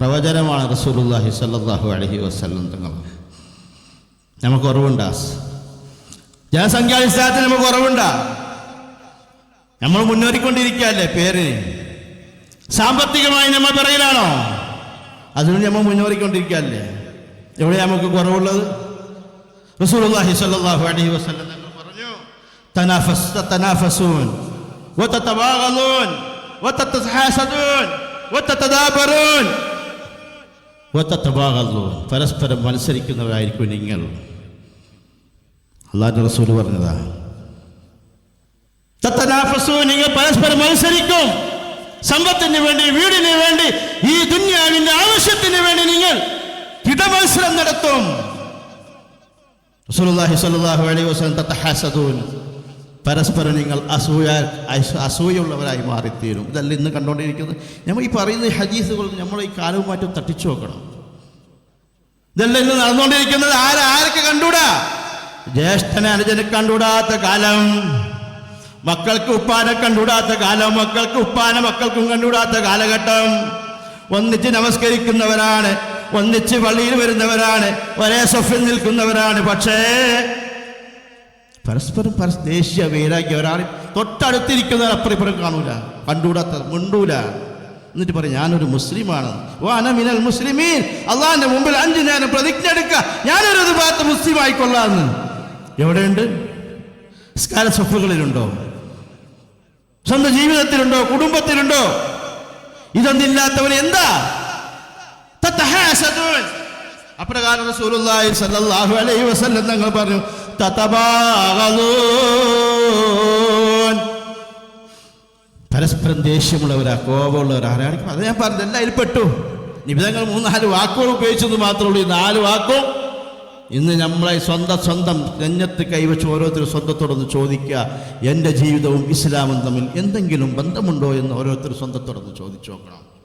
പ്രവചനമാണ് റസൂലുള്ളാഹി സ്വല്ലല്ലാഹു അലൈഹി വസല്ലം തങ്ങൾ. നമുക്ക് കുറവുണ്ടാ ജനസംഖ്യാടിസ്ഥാനത്തിൽ നമുക്ക് ഉറവുണ്ടാ? നമ്മൾ മുന്നേറിക്കൊണ്ടിരിക്കുകയല്ലേ പേരിന്? സാമ്പത്തികമായി നമ്മൾ പിറയിലാണോ അതിന് നമ്മൾ മുന്നേറിക്കൊണ്ടിരിക്കുകയല്ലേ? എവിടെ നമുക്ക് കുറവുള്ളത്? റസൂലുള്ളാഹി സ്വല്ലല്ലാഹു അലൈഹി വസല്ലം തങ്ങൾ പറഞ്ഞു തനാഫസ് തനാഫസൂൻ വതതബാഗലൂൻ വതതഹാസദൂൻ വതതദാബറൂൻ വതതബാഗലൂൻ പരസ്പരം മത്സരിക്കുന്നവരായിരിക്കും നിങ്ങൾ. അള്ളാഹിന്റെ റസൂൽ പറഞ്ഞതാ തത്തനാഫസൂൻ നിങ്ങൾ പരസ്പരം മത്സരിക്കും. സമ്പത്തിന് വേണ്ടി വീടിന് വേണ്ടി ഈ ദുന്യാവിന്റെ ആവശ്യത്തിന് വേണ്ടി നിങ്ങൾ കിടമത്സരം നടത്തും. റസൂലുള്ളാഹി സ്വല്ലല്ലാഹു അലൈഹി വസല്ലം തതഹാസദൂൻ പരസ്പരം നിങ്ങൾ അസൂയ അസൂയുള്ളവരായി മാറിത്തീരും. ഇതല്ല ഇന്ന് കണ്ടുകൊണ്ടിരിക്കുന്നത് നമ്മൾ ഈ പറയുന്ന ഹജീസുകൾ നമ്മൾ ഈ കാലവും മാറ്റം തട്ടിച്ചു നോക്കണം ഇതല്ല ഇന്ന് നടന്നുകൊണ്ടിരിക്കുന്നത് ആരെ ആരൊക്കെ കണ്ടൂടാ? ജ്യേഷ്ഠനെ അനുജനെ കണ്ടൂടാത്ത കാലം മക്കൾക്ക് ഉപ്പാനെ കണ്ടൂടാത്ത കാലം മക്കൾക്ക് ഉപ്പാനെ മക്കൾക്കും കണ്ടൂടാത്ത കാലഘട്ടം. ഒന്നിച്ച് നമസ്കരിക്കുന്നവരാണ് ഒന്നിച്ച് പള്ളിയിൽ വരുന്നവരാണ് ഒരേ സ്വഫിൽ നിൽക്കുന്നവരാണ്. പക്ഷേ പരസ്പരം പരസ് ദേശീയ വൈരാഗ്യം ഒരാൾ തൊട്ടടുത്തിരിക്കുന്ന അപ്പുറം ഇപ്പുറം കാണൂല. കണ്ടൂടാത്ത മിണ്ടൂല. എന്നിട്ട് പറയും ഞാനൊരു മുസ്ലിമാണ്. വാന മിനൽ മുസ്ലിമീൻ. അള്ളാഹിന്റെ മുമ്പിൽ അഞ്ചു നേരം പ്രതിജ്ഞ എടുക്കുക. ഞാനൊരു ഭാഗത്ത് മുസ്ലിം ആയിക്കൊള്ളാന്ന് എവിടെയുണ്ട്? സ്കാല സഫുകളിലുണ്ടോ സ്വന്തം ജീവിതത്തിലുണ്ടോ? കുടുംബത്തിലുണ്ടോ? ഇതൊന്നില്ലാത്തവൻ എന്താ. അപ്രകാരം വസല്ലം തങ്ങൾ പറഞ്ഞു പരസ്പരം ദേഷ്യമുള്ളവരാ കോപമുള്ളവരാ. ആരാണിക്കും അത് ഞാൻ പറഞ്ഞു എല്ലാം അതിൽപ്പെട്ടു പെട്ടു. നിബിധങ്ങൾ മൂന്നാൽ വാക്കുകൾ ഉപയോഗിച്ചത് മാത്രമേ ഉള്ളൂ. ഈ നാല് വാക്കും ഇന്ന് നമ്മളെ സ്വന്തം സ്വന്തം രംഗത്ത് കൈവച്ച് ഓരോരുത്തരും സ്വന്തത്തോടൊന്ന് ചോദിക്കുക. എന്റെ ജീവിതവും ഇസ്ലാമും തമ്മിൽ എന്തെങ്കിലും ബന്ധമുണ്ടോ എന്ന് ഓരോരുത്തർ സ്വന്തത്തോടൊന്ന് ചോദിച്ചു നോക്കണം.